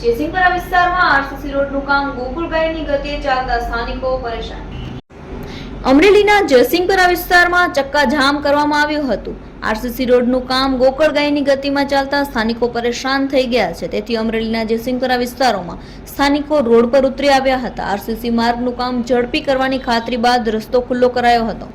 જેસિંગપરા વિસ્તારમાં આરસીસી રોડનું કામ ગોકુળગાયની ગતિએ ચાલતા સ્થાનિકો પરેશાન. અમરેલીના જયસિંહપરા વિસ્તારમાં ચક્કાજામ કરવામાં આવ્યું હતું. આરસીસી રોડનું કામ ગોકળગાયની ગતિમાં ચાલતા સ્થાનિકો પરેશાન થઈ ગયા છે. તેથી અમરેલીના જયસિંહપરા વિસ્તારોમાં સ્થાનિકો રોડ પર ઉતરી આવ્યા હતા. આરસીસી માર્ગનું કામ ઝડપી કરવાની ખાતરી બાદ રસ્તો ખુલ્લો કરાયો હતો.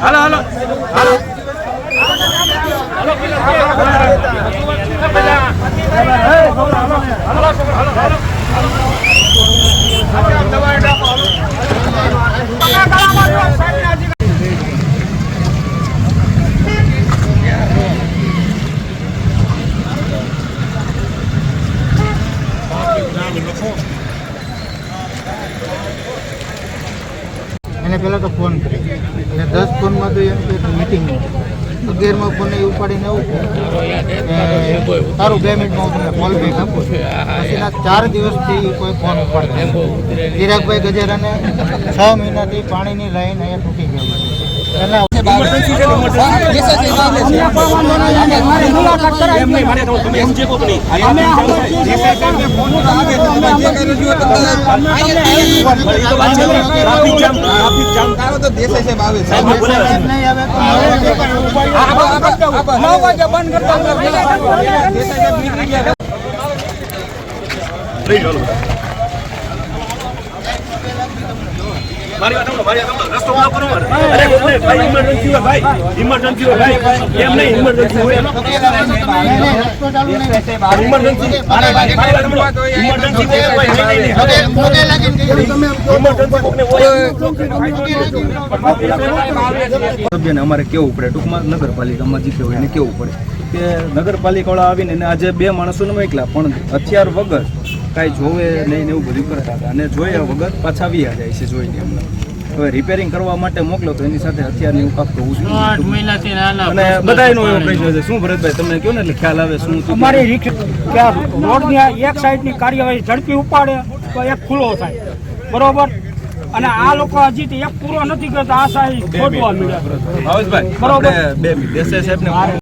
હલો હલો હલો એને પહેલાં તો ફોન કર્યો અને દસ ફોનમાં તો એમ કે મિટિંગ અગિયારમાં ફોન એ ઉપાડીને એવું તારું બે મિનિટમાં હું તમને કોલ બેક આપું પછીના ચાર દિવસથી કોઈ ફોન ઉપાડતો. ચિરાગભાઈ ગજેરાને છ મહિનાથી પાણીની લાઈન અહીંયા તૂટી ગઈ એના નહીં આવે તો મારી વાત સાંભળો, મારી વાત સાંભળો. રસ્તો block કરો અરે એમ ભાઈ, emergency હોય, ભાઈ. Emergency હોય, ભાઈ. એમ નહીં, emergency હોય. રસ્તો ચાલુ નહીં Emergency. મારી વાત સાંભળો. Emergency હોય, ભાઈ. નહીં, નહીં, નહીં. લાગીને કહ્યું તમે Emergency કોકને હોય. સભ્યને અમારે કેવું પડે ટૂંકમાં નગરપાલિકામાં જે કહેવાય એને કેવું પડે કે નગરપાલિકાવાળા આવીને આજે બે માણસોને મોકલા પણ હથિયાર વગર કાંઈ જોવે નહીં ને એવું બધું કરતા હતા. અને જોયા વગર પાછા વ્યા જાય છે જોઈને એમને હવે રિપેરિંગ કરવા માટે મોકલો તો એની સાથે હથિયાર એવું કાંક હોવું જોઈએ અને બધાયનો એવો પ્રશ્ન છે શું ભરતભાઈ તમને કહો ને એટલે ખ્યાલ આવે શું? અમારી રિક્ષ રોડની એક સાઈડની કાર્યવાહી ઝડપી ઉપાડે તો એક ખુલ્લો થાય. બરોબર? અને આ લોકો હજી તો એક પૂરો નથી કરતા આ સાહેબ મળ્યા ભાવેશભાઈ બરોબર. બે મિનિટ. એસઆઈ સાહેબને